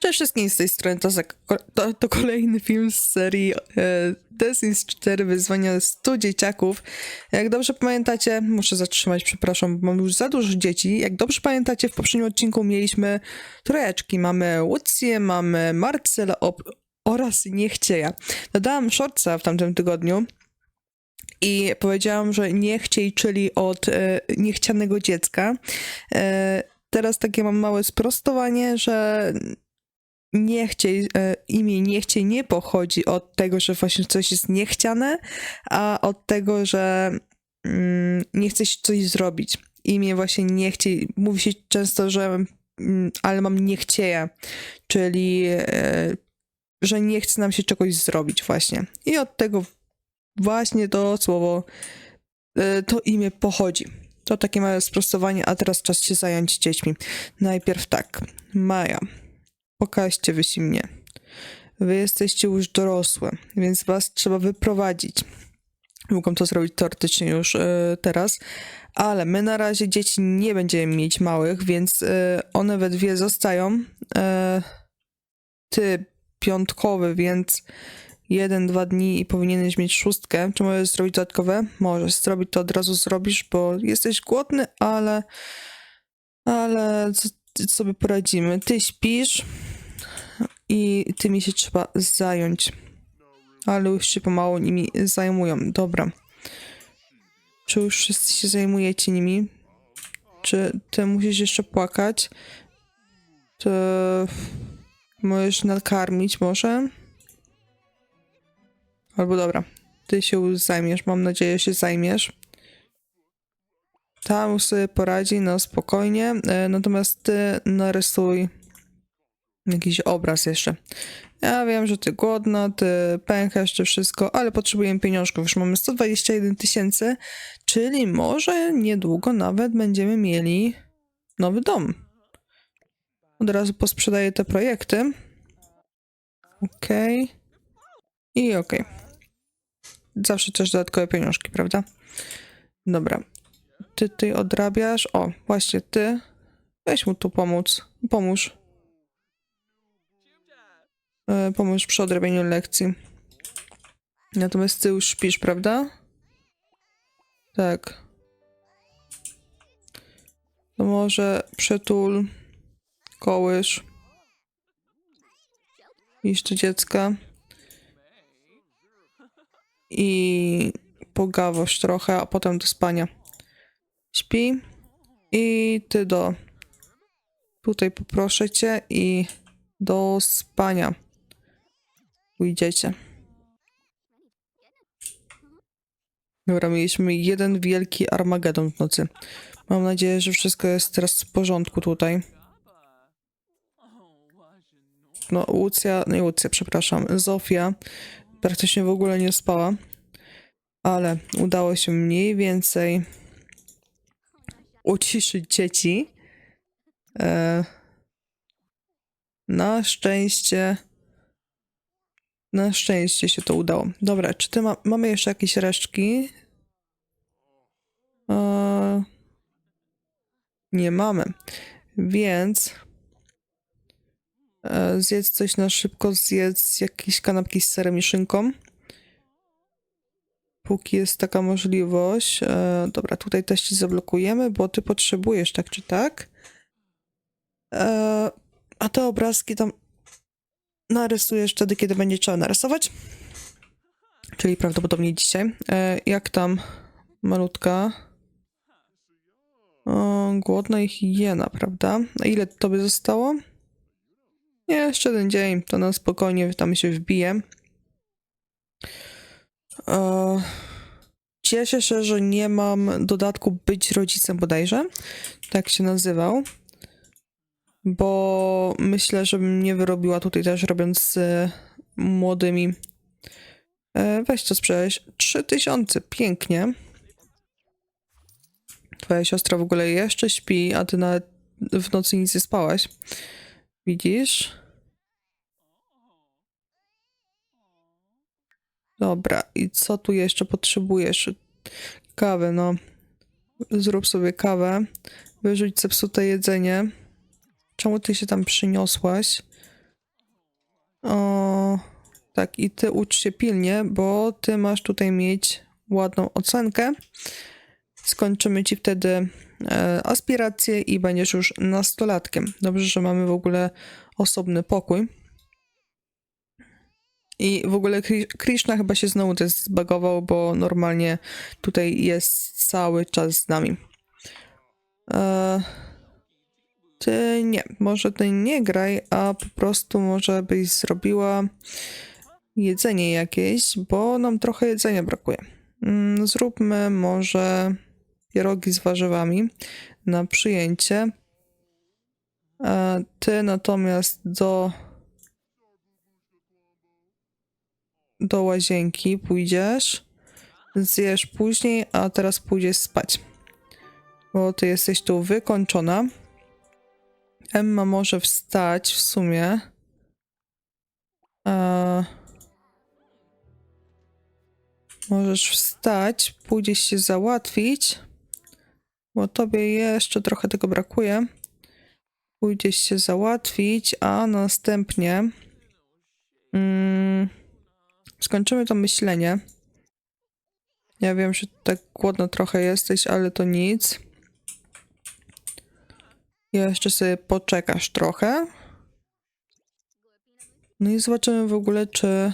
Cześć wszystkim z tej strony, to, za, to, to kolejny film z serii e, The Sims 4 Wyzwania 100 dzieciaków. Jak dobrze pamiętacie, muszę zatrzymać, przepraszam, bo mam już za dużo dzieci. Jak dobrze pamiętacie, w poprzednim odcinku mieliśmy trójeczki. Mamy Łucję, mamy Marcela op- oraz Niechcieja. Dodałam shortsa w tamtym tygodniu i powiedziałam, że niechciej, czyli od e, niechcianego dziecka. E, teraz takie mam małe sprostowanie, że nie chciej, e, imię nie chciej nie pochodzi od tego, że właśnie coś jest niechciane, a od tego, że mm, nie chce się coś zrobić. Imię właśnie nie chciej, mówi się często, że mm, ale mam niechcieja, czyli e, że nie chce nam się czegoś zrobić właśnie. I od tego właśnie to słowo, e, to imię pochodzi. To takie małe sprostowanie, a teraz czas się zająć dziećmi. Najpierw tak, Maja. Pokażcie wy się mnie. Wy jesteście już dorosłe, więc was trzeba wyprowadzić. Mogą to zrobić teoretycznie już e, teraz, ale my na razie dzieci nie będziemy mieć małych, więc e, one we dwie zostają. E, ty piątkowy, więc jeden, dwa dni i powinieneś mieć szóstkę. Czy możesz zrobić dodatkowe? Możesz zrobić to od razu zrobisz, bo jesteś głodny, ale ale sobie poradzimy. Ty śpisz i tymi się trzeba zająć. Ale już się pomału nimi zajmują. Dobra. Czy już wszyscy się zajmujecie nimi? Czy ty musisz jeszcze płakać? To możesz nakarmić może? Albo dobra. Ty się zajmiesz. Mam nadzieję, że się zajmiesz. Tam sobie poradzi, no spokojnie. E, Natomiast ty narysuj jakiś obraz jeszcze. Ja wiem, że ty głodna, ty pękasz, czy wszystko, ale potrzebujemy pieniążków. Już mamy 121 tysięcy, czyli może niedługo nawet będziemy mieli nowy dom. Od razu posprzedaję te projekty. Okej. I okej. Zawsze też dodatkowe pieniążki, prawda? Dobra. Ty, ty odrabiasz. O, właśnie ty. Weź mu tu pomóc. Pomóż. E, pomóż przy odrabianiu lekcji. Natomiast ty już śpisz, prawda? Tak. To może przytul, kołysz. Iść do dziecka. I pogawość trochę, a potem do spania. Śpi. I ty do. Tutaj poproszę cię i do spania. Pójdziecie. Dobra, mieliśmy jeden wielki Armagedon w nocy. Mam nadzieję, że wszystko jest teraz w porządku tutaj. No, Łucja, nie Łucja, przepraszam, Zofia praktycznie w ogóle nie spała, ale udało się mniej więcej uciszyć dzieci. E, na szczęście. Na szczęście się to udało. Dobra, czy ty ma, mamy jeszcze jakieś resztki? Nie mamy. Więc e, zjedz coś na szybko, zjedz jakieś kanapki z serem i szynką. Póki jest taka możliwość. E, dobra, tutaj też ci zablokujemy, bo ty potrzebujesz, tak czy tak. E, a te obrazki tam narysujesz wtedy, kiedy będzie trzeba narysować. Czyli prawdopodobnie dzisiaj. E, jak tam malutka? O, głodna i higiena, prawda? A ile tobie zostało? Nie, jeszcze jeden dzień, to na spokojnie tam się wbije. E, Cieszę się, że nie mam dodatku być rodzicem bodajże. Tak się nazywał. Bo myślę, że bym nie wyrobiła tutaj też robiąc z e, młodymi. E, weź to sprzedać. 3000, pięknie. Twoja siostra w ogóle jeszcze śpi, a ty nawet w nocy nic nie spałaś. Widzisz? Dobra, i co tu jeszcze potrzebujesz? Kawę, no. Zrób sobie kawę. Wyrzuć zepsute jedzenie. Czemu ty się tam przyniosłaś? O, tak, i ty ucz się pilnie, bo ty masz tutaj mieć ładną ocenkę. Skończymy ci wtedy e, i będziesz już nastolatkiem. Dobrze, że mamy w ogóle osobny pokój. I w ogóle Kri- Krishna chyba się znowu też zbagował, bo normalnie tutaj jest cały czas z nami. E, ty nie, może ty nie graj, a po prostu może byś zrobiła jedzenie jakieś, bo nam trochę jedzenia brakuje. Mm, Zróbmy może pierogi z warzywami na przyjęcie. A ty natomiast do do łazienki pójdziesz, zjesz później, a teraz pójdziesz spać. Bo ty jesteś tu wykończona. Emma może wstać w sumie. A... Możesz wstać, pójdziesz się załatwić, bo tobie jeszcze trochę tego brakuje. Pójdziesz się załatwić, a następnie mm, skończymy to myślenie. Ja wiem, że tak głodno trochę jesteś, ale to nic. Jeszcze sobie poczekasz trochę. No i zobaczymy w ogóle, czy.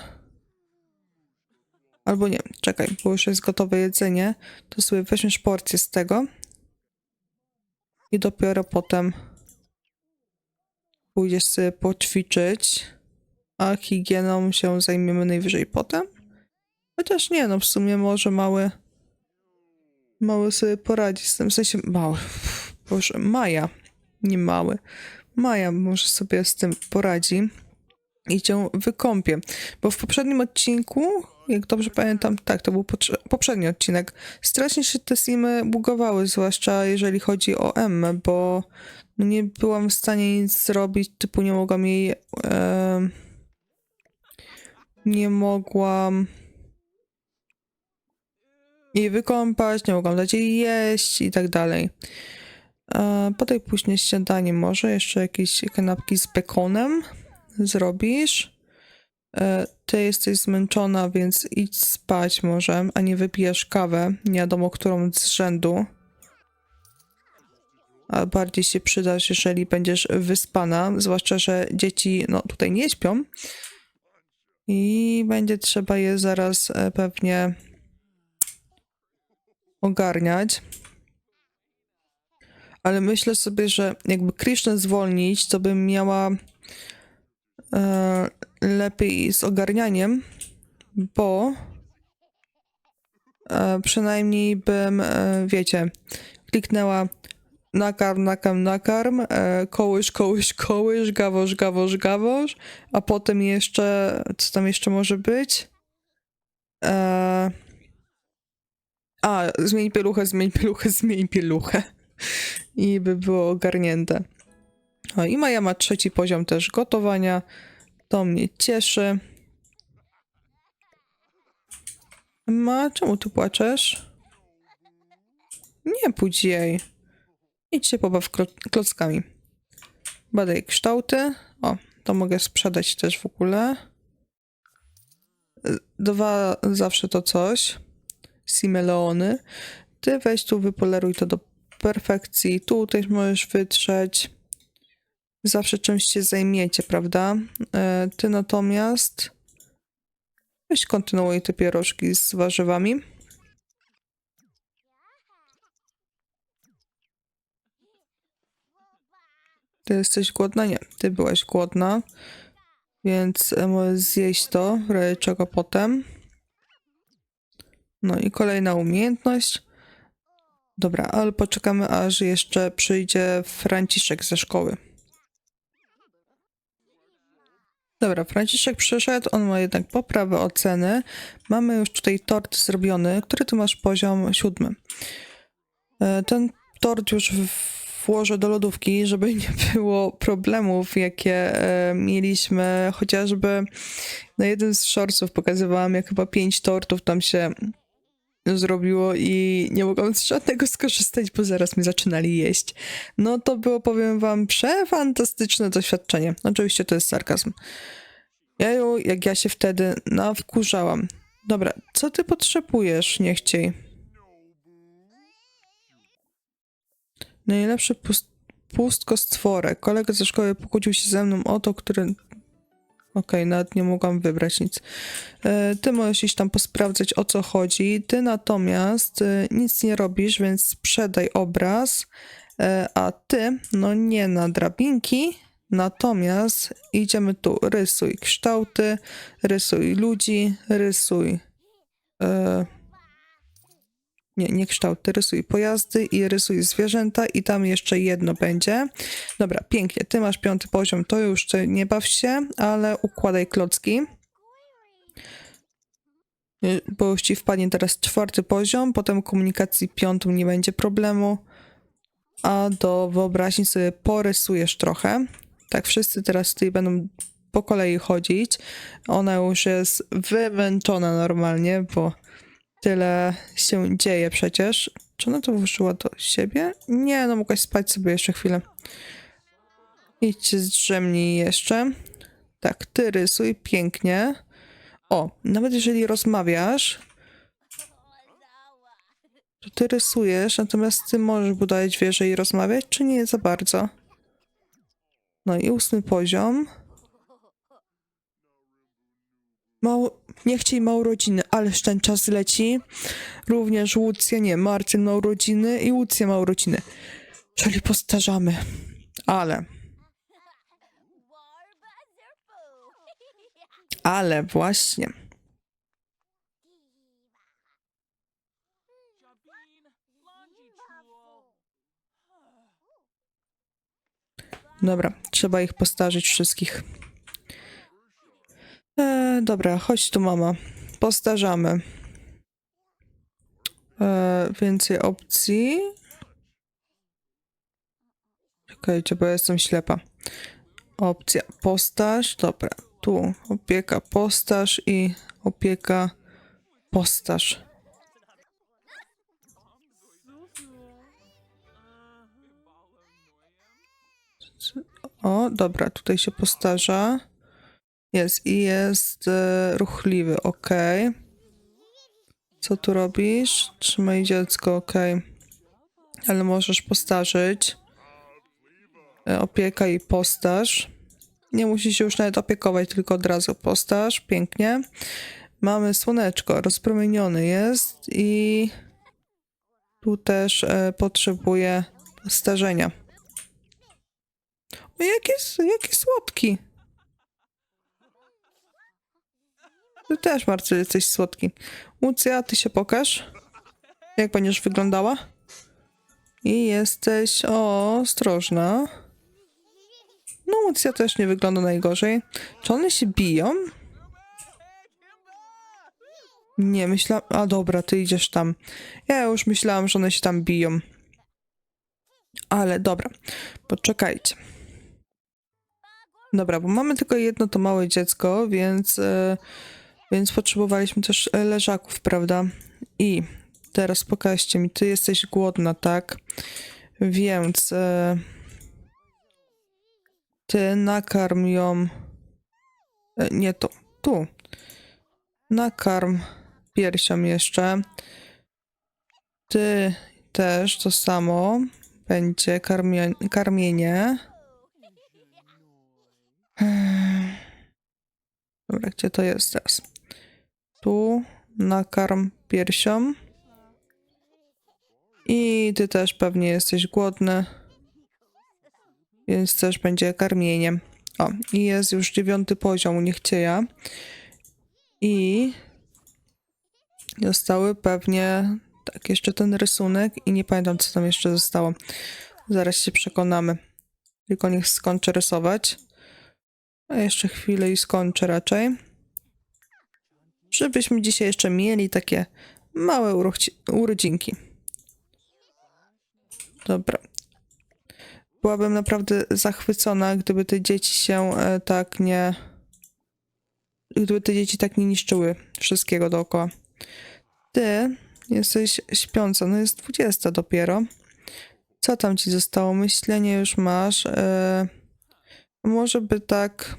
Albo nie, czekaj, bo już jest gotowe jedzenie. To sobie weźmiesz porcję z tego. I dopiero potem pójdziesz sobie poćwiczyć. A higieną się zajmiemy najwyżej potem. Chociaż nie, no w sumie może mały. Mały sobie poradzi z tym. W sensie mały. Boże, Maja. Nie mały. Maja może sobie z tym poradzi i cię wykąpię. Bo w poprzednim odcinku, jak dobrze pamiętam, tak, to był poprzedni odcinek, strasznie się te simy bugowały, zwłaszcza jeżeli chodzi o Emmę, bo no nie byłam w stanie nic zrobić, typu nie mogłam jej... em, nie mogłam jej wykąpać, nie mogłam dać jej jeść i tak dalej. E, Potem później śniadanie może, jeszcze jakieś kanapki z bekonem zrobisz. E, Ty jesteś zmęczona, więc idź spać może, a nie wypijesz kawę, nie wiadomo którą z rzędu. A bardziej się przydasz, jeżeli będziesz wyspana, zwłaszcza, że dzieci no, tutaj nie śpią. I będzie trzeba je zaraz e, pewnie ogarniać. Ale myślę sobie, że jakby Krishnę zwolnić, to bym miała e, lepiej z ogarnianiem, bo e, przynajmniej bym, e, wiecie, kliknęła nakarm, nakarm, nakarm, e, kołysz, kołysz, kołysz, gawosz, gawosz, gawosz, a potem jeszcze, co tam jeszcze może być? E, a, zmień pieluchę, zmień pieluchę, zmień pieluchę. I by było ogarnięte. O, i Maja ma trzeci poziom też gotowania. To mnie cieszy. Ma, czemu tu płaczesz? Nie pójdź jej. Idź się pobaw klo- klockami. Badaj kształty. O, to mogę sprzedać też w ogóle. Dwa zawsze to coś. Simeleony. Ty weź tu, wypoleruj to do perfekcji. Tu też możesz wytrzeć. Zawsze czymś się zajmiecie, prawda? E, Ty natomiast weź kontynuuj te pierożki z warzywami. Ty jesteś głodna? Nie, ty byłaś głodna. Więc e, możesz zjeść to, czego potem. No i kolejna umiejętność. Dobra, ale poczekamy, aż jeszcze przyjdzie Franciszek ze szkoły. Dobra, Franciszek przyszedł, on ma jednak poprawę oceny. Mamy już tutaj tort zrobiony, który tu masz poziom siódmy. E, Ten tort już włożę do lodówki, żeby nie było problemów, jakie e, mieliśmy chociażby na jednym z shortsów pokazywałam, jak chyba pięć tortów tam się zrobiło i nie mogłam z żadnego skorzystać, bo zaraz mi zaczynali jeść. No to było, powiem wam, przefantastyczne doświadczenie. Oczywiście to jest sarkazm. Jeju, jak ja się wtedy nawkurzałam. Dobra, co ty potrzebujesz, nie chciej? Najlepszy pust pustkostworek. Kolega ze szkoły pokłócił się ze mną o to, który... Okej, nawet nie mogłam wybrać nic. E, ty możesz iść tam posprawdzać, o co chodzi. Ty natomiast e, nic nie robisz, więc sprzedaj obraz. E, a ty, no nie na drabinki, natomiast idziemy tu. Rysuj kształty, rysuj ludzi, rysuj... nie, nie kształty, rysuj pojazdy i rysuj zwierzęta i tam jeszcze jedno będzie. Dobra, pięknie, ty masz piąty poziom, to już ty nie baw się, ale układaj klocki. Y, Bo już ci wpadnie teraz czwarty poziom, potem komunikacji piątą nie będzie problemu, a do wyobraźni sobie porysujesz trochę. Tak, wszyscy teraz tutaj będą po kolei chodzić. Ona już jest wymęczona normalnie, bo tyle się dzieje przecież. Czy ona to włożyła do siebie? Nie, no mogłaś spać sobie jeszcze chwilę. Idźcie zdrzemnij jeszcze. Tak, ty rysuj pięknie. O, nawet jeżeli rozmawiasz, to ty rysujesz, natomiast ty możesz budować wieżę i rozmawiać, czy nie za bardzo? No i ósmy poziom. Mało, nie chciej ma urodziny, ależ ten czas leci. Również Łucja, nie, Marcin ma urodziny i Łucja ma urodziny. Czyli postarzamy. Ale, ale właśnie. Dobra, trzeba ich postarzyć wszystkich. E, dobra, chodź tu, mama. Postarzamy. E, więcej opcji. Czekajcie, bo jestem ślepa. Opcja postaż. Dobra, tu opieka postaż i opieka postaż. O, dobra, tutaj się postarza. Jest i jest e, ruchliwy, ok. Co tu robisz? Trzymaj dziecko, ok. Ale możesz postarzyć. E, opieka i postaż. Nie musisz się już nawet opiekować, tylko od razu postaż. Pięknie. Mamy słoneczko, rozpromieniony jest i tu też e, potrzebuje starzenia. O, jaki, jaki słodki. Ty też, Marcel, jesteś słodki. Łucja, ty się pokaż. Jak będziesz wyglądała? I jesteś, o, ostrożna. No, Łucja też nie wygląda najgorzej. Czy one się biją? Nie, myślałam... A dobra, ty idziesz tam. Ja już myślałam, że one się tam biją. Ale dobra, poczekajcie. Dobra, bo mamy tylko jedno to małe dziecko, więc, e, więc potrzebowaliśmy też e, leżaków, prawda? I teraz pokażcie mi, ty jesteś głodna, tak? Więc e, ty nakarm ją. E, nie tu, tu. Nakarm piersią jeszcze. Ty też to samo. Będzie karmie, karmienie. Dobra, gdzie to jest teraz? Tu nakarm piersią. I ty też pewnie jesteś głodny. Więc też będzie karmienie. O, i jest już dziewiąty poziom u niechcieja. I zostały pewnie tak, jeszcze ten rysunek i nie pamiętam, co tam jeszcze zostało. Zaraz się przekonamy. Tylko niech skończę rysować. A jeszcze chwilę i skończę raczej. Żebyśmy dzisiaj jeszcze mieli takie małe urodzinki. Dobra. Byłabym naprawdę zachwycona, gdyby te dzieci się e, tak nie. Gdyby te dzieci tak nie niszczyły wszystkiego dookoła. Ty jesteś śpiąca, no jest 20 dopiero. Co tam ci zostało? Myślenie już masz. E, może by tak.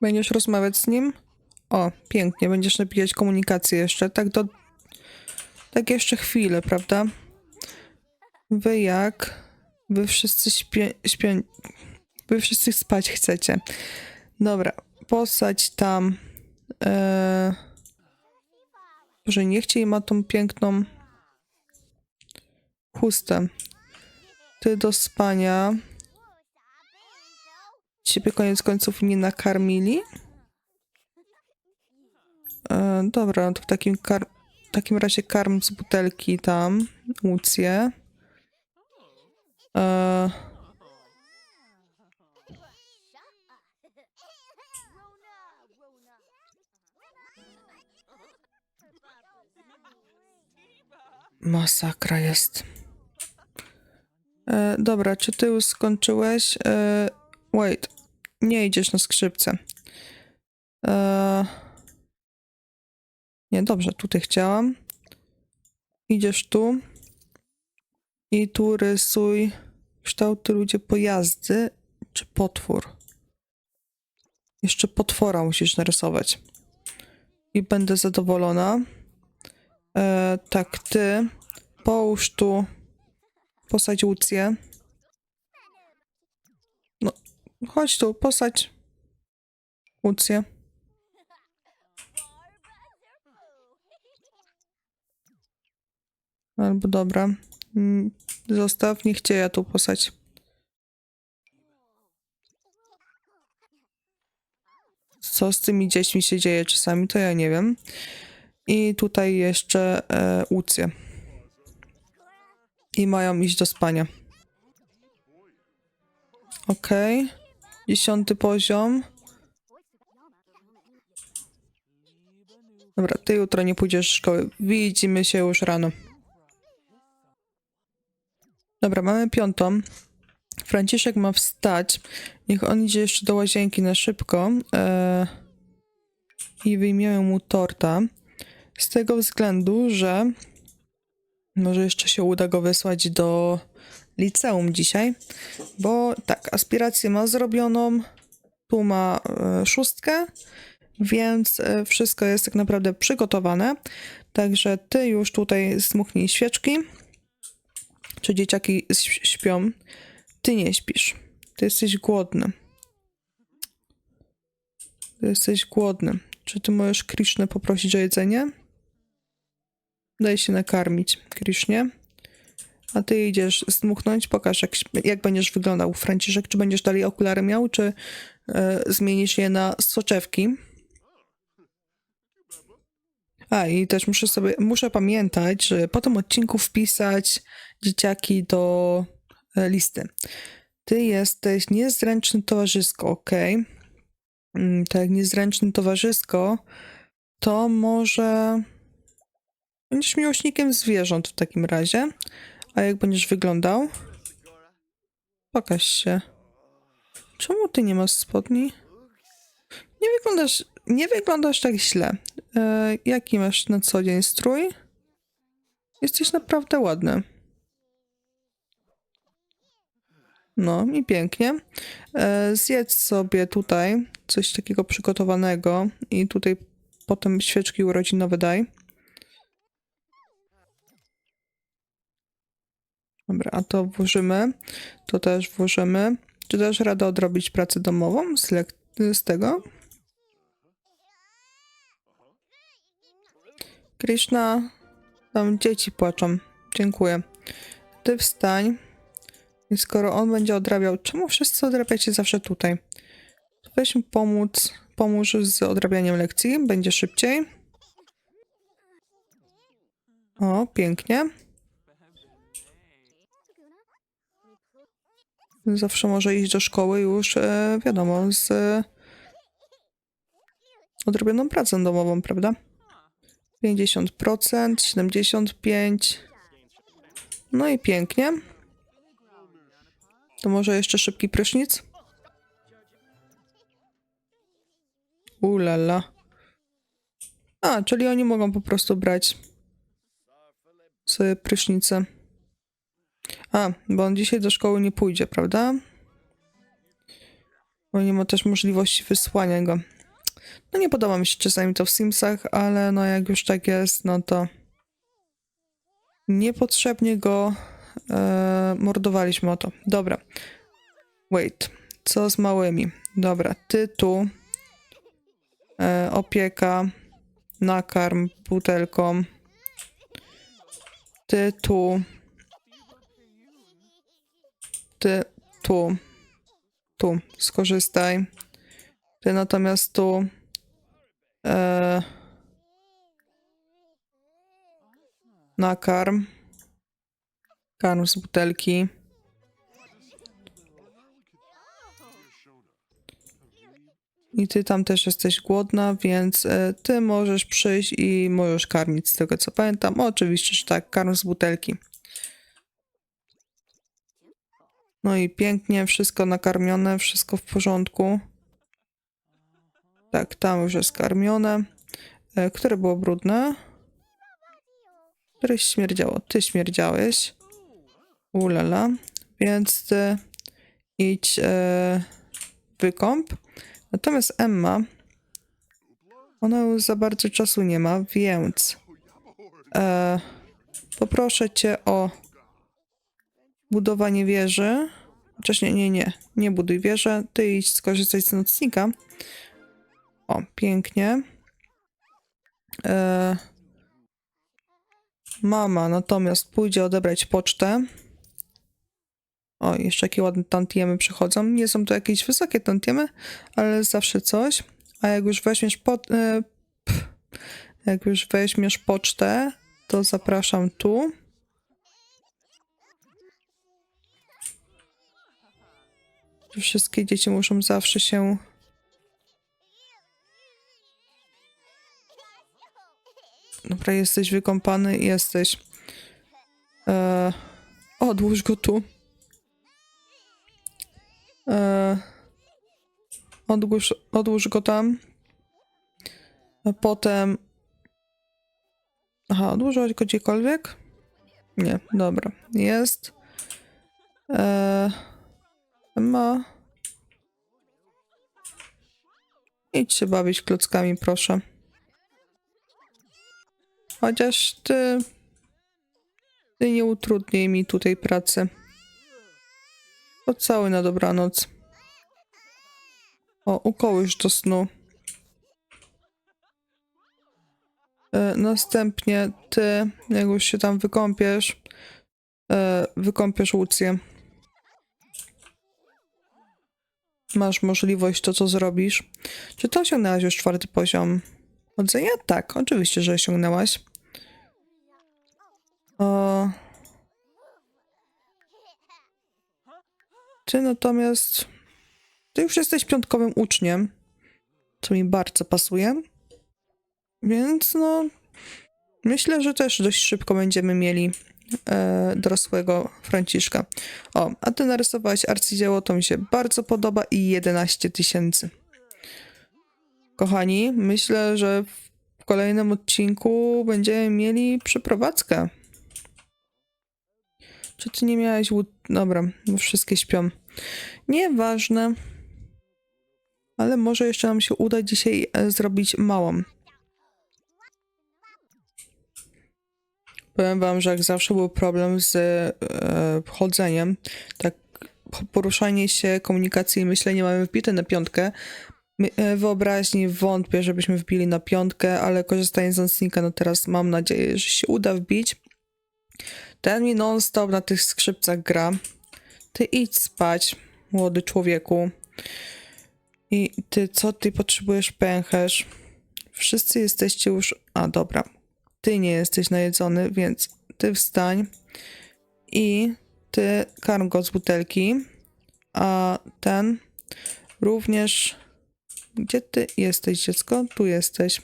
Będziesz rozmawiać z nim? O, pięknie, będziesz napisać komunikację jeszcze. Tak do... Tak jeszcze chwilę, prawda? Wy jak? Wy wszyscy śpię... Wy wszyscy spać chcecie. Dobra, posadź tam... Eee... Może niech jej ma tą piękną chustę. Ty do spania. Ciebie koniec końców nie nakarmili? E, dobra, no to w takim, w takim razie karm z butelki tam, Łucję. E, masakra jest. E, dobra, czy ty już skończyłeś? E, wait, nie idziesz na skrzypce. E, nie, dobrze, tutaj chciałam. Idziesz tu. I tu rysuj kształty ludzie pojazdy czy potwór. Jeszcze potwora musisz narysować. I będę zadowolona. E, tak, ty połóż tu, posadź Łucję. Chodź tu, posadź Łucję. Albo dobra. Mm, Zostaw, niech cię ja tu posadź. Co z tymi dziećmi się dzieje czasami, to ja nie wiem. I tutaj jeszcze e. I mają iść do spania. Okej. Dziesiąty poziom. Dobra, ty jutro nie pójdziesz do szkoły. Widzimy się już rano. Dobra, mamy piątą. Franciszek ma wstać. Niech on idzie jeszcze do łazienki na szybko. E, I wyjmiemy mu torta. Z tego względu, że może jeszcze się uda go wysłać do liceum dzisiaj, bo tak, aspirację ma zrobioną, tu ma e, szóstkę, więc e, wszystko jest tak naprawdę przygotowane. Także ty już tutaj zmuchnij świeczki. Czy dzieciaki śpią? Ty nie śpisz. Ty jesteś głodny. Ty jesteś głodny. Czy ty możesz Krishnę poprosić o jedzenie? Daj się nakarmić, Krishnie. A ty idziesz zdmuchnąć, pokaż jak, jak będziesz wyglądał, Franciszek. Czy będziesz dalej okulary miał, czy e, zmienisz je na soczewki? A i też muszę sobie, muszę pamiętać, że po tym odcinku wpisać dzieciaki do e, listy. Ty jesteś niezręczny towarzysko, ok? Mm, Tak, niezręczny towarzysko, to może będziesz miłośnikiem zwierząt w takim razie. A jak będziesz wyglądał? Pokaż się. Czemu ty nie masz spodni? Nie wyglądasz, nie wyglądasz tak źle. E, jaki masz na co dzień strój? Jesteś naprawdę ładny. No i pięknie. E, zjedz sobie tutaj coś takiego przygotowanego i tutaj potem świeczki urodzinowe daj. Dobra, a to włożymy. To też włożymy. Czy dasz radę odrobić pracę domową z, z tego? Krishna, tam dzieci płaczą. Dziękuję. Ty wstań. I skoro on będzie odrabiał, czemu wszyscy odrabiacie zawsze tutaj? To weź mu pomóc, pomóż z odrabianiem lekcji, będzie szybciej. O, pięknie. Zawsze może iść do szkoły już, e, wiadomo, z e, odrobioną pracą domową, prawda? 50%, 75%. No i pięknie. To może jeszcze szybki prysznic? Ulala. A, czyli oni mogą po prostu brać sobie prysznicę. A, bo on dzisiaj do szkoły nie pójdzie, prawda? Bo nie ma też możliwości wysłania go. No nie podoba mi się czasami to w Simsach, ale no jak już tak jest, no to niepotrzebnie go e, mordowaliśmy o to. Dobra. Wait. Co z małymi? Dobra, ty tu. E, opieka. Nakarm butelką. Ty tu. Ty tu. Tu. Skorzystaj. Ty natomiast tu. E, nakarm. Karm z butelki. I ty tam też jesteś głodna, więc e, ty możesz przyjść i możesz karmić, z tego co pamiętam. Oczywiście, że tak, karm z butelki. No i pięknie, wszystko nakarmione, wszystko w porządku. Tak, tam już jest karmione. E, które było brudne? Któreś śmierdziało. Ty śmierdziałeś. Ulala. Więc ty idź e, wykąp. Natomiast Emma, ona już za bardzo czasu nie ma, więc e, poproszę cię o budowanie wieży. Chociaż nie, nie, nie, buduj wieży. Ty idź skorzystać z nocnika. O, pięknie. E, mama natomiast pójdzie odebrać pocztę. O, jeszcze jakie ładne tantiemy przychodzą. Nie są to jakieś wysokie tantiemy, ale zawsze coś. A jak już weźmiesz e, jak już weźmiesz pocztę, to zapraszam tu. Wszystkie dzieci muszą zawsze się Dobra, jesteś wykąpany, jesteś. E, odłóż go tu. E, odłóż, odłóż go tam. A potem. Aha, odłożyłaś go gdziekolwiek? Nie, dobra. Jest. E, ma. Idź się bawić klockami, proszę. Chociaż ty. Ty nie utrudnij mi tutaj pracy. To cały na dobranoc. O, ukołysz do snu. E, następnie ty, jak już się tam wykąpiesz, e, wykąpiesz Łucję. Masz możliwość to, co zrobisz. Czy to osiągnęłaś już czwarty poziom chodzenia? Tak, oczywiście, że osiągnęłaś. O... Ty natomiast. Ty już jesteś piątkowym uczniem, co mi bardzo pasuje. Więc no. Myślę, że też dość szybko będziemy mieli dorosłego Franciszka. O, a ty narysowałeś arcydzieło, to mi się bardzo podoba i 11 tysięcy. Kochani, myślę, że w kolejnym odcinku będziemy mieli przeprowadzkę. Czy ty nie miałeś łód... Dobra, wszystkie śpią. Nieważne. Ale może jeszcze nam się uda dzisiaj e, zrobić małą. Powiem wam, że jak zawsze był problem z e, chodzeniem. Tak poruszanie się, komunikacji i myślenie mamy wbite na piątkę. E, Wyobraźni wątpię, żebyśmy wbili na piątkę, ale korzystając z nocnika, no teraz mam nadzieję, że się uda wbić. Ten mi non-stop na tych skrzypcach gra. Ty idź spać, młody człowieku. I ty, co ty potrzebujesz pęcherz? Wszyscy jesteście już... A, dobra. Ty nie jesteś najedzony, więc ty wstań. I ty karm go z butelki. A ten również... Gdzie ty jesteś, dziecko? Tu jesteś.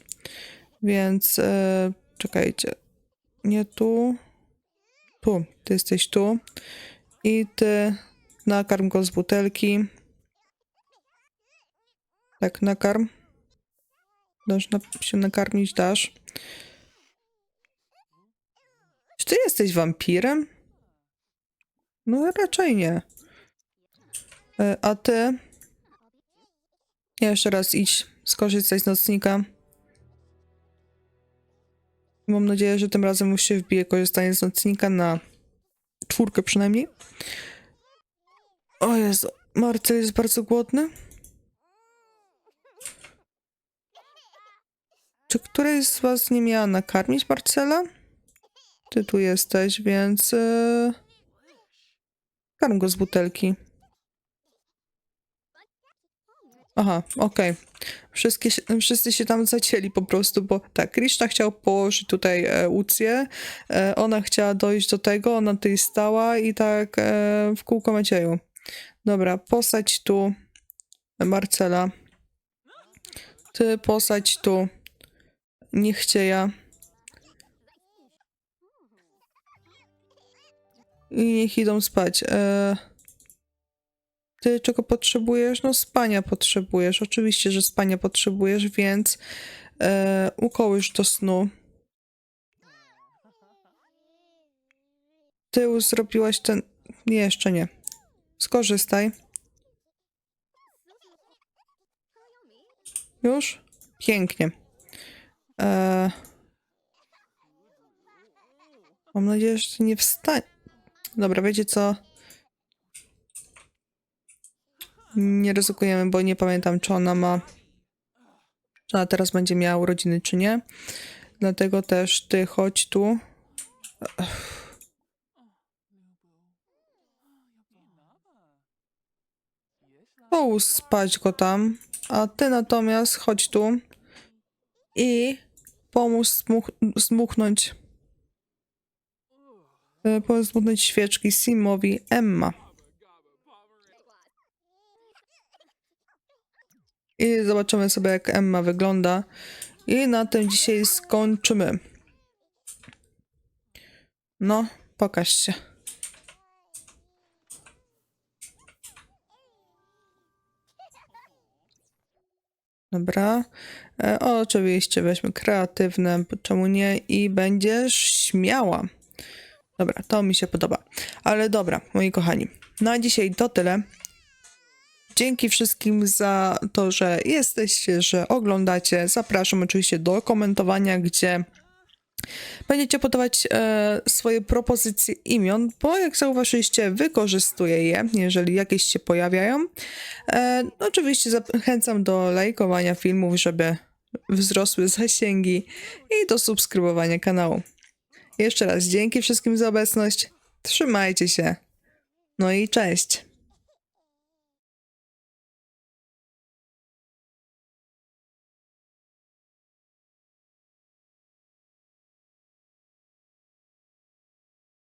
Więc e, czekajcie. Nie tu. Tu. Ty jesteś tu. I ty nakarm go z butelki. Tak, nakarm. Dasz na, się nakarmić, dasz. Ty jesteś wampirem? No raczej nie. E, A ty? Jeszcze raz idź skorzystać z nocnika. Mam nadzieję, że tym razem już się wbije korzystanie z nocnika na czwórkę przynajmniej. O Jezu, Marcel jest bardzo głodny. Czy któreś z was nie miała nakarmić Marcela? Ty tu jesteś, więc... Yy... Karm go z butelki. Aha, okej. Się- Wszyscy się tam zacięli po prostu, bo tak, Krishna chciał położyć tutaj e, Łucję, e, ona chciała dojść do tego, ona tutaj stała i tak e, w kółko Macieju. Dobra, posadź tu Marcela. Ty posadź tu Niechcieja. I niech idą spać. E, ty czego potrzebujesz? No spania potrzebujesz. Oczywiście, że spania potrzebujesz, więc e, ukołysz do snu. Ty już zrobiłaś ten... Nie, jeszcze nie. Skorzystaj. Już? Pięknie. E, mam nadzieję, że nie wstanie. Dobra, wiecie co? Nie ryzykujemy, bo nie pamiętam, czy ona ma. Czy ona teraz będzie miała urodziny, czy nie. Dlatego też ty chodź tu. Połóż spać go tam, a ty natomiast chodź tu i pomóż smuch. E, Pomóż zmuchnąć świeczki Simowi Emma. I zobaczymy sobie, jak Emma wygląda. I na tym dzisiaj skończymy. No, pokaż się. Dobra. E, oczywiście weźmy kreatywne, czemu nie? I będziesz śmiała. Dobra, to mi się podoba. Ale dobra, moi kochani. Na dzisiaj to tyle. Dzięki wszystkim za to, że jesteście, że oglądacie. Zapraszam oczywiście do komentowania, gdzie będziecie podawać e, swoje propozycje imion, bo jak zauważyliście, wykorzystuję je, jeżeli jakieś się pojawiają. E, no oczywiście zachęcam do lajkowania filmów, żeby wzrosły zasięgi i do subskrybowania kanału. Jeszcze raz dzięki wszystkim za obecność. Trzymajcie się. No i cześć.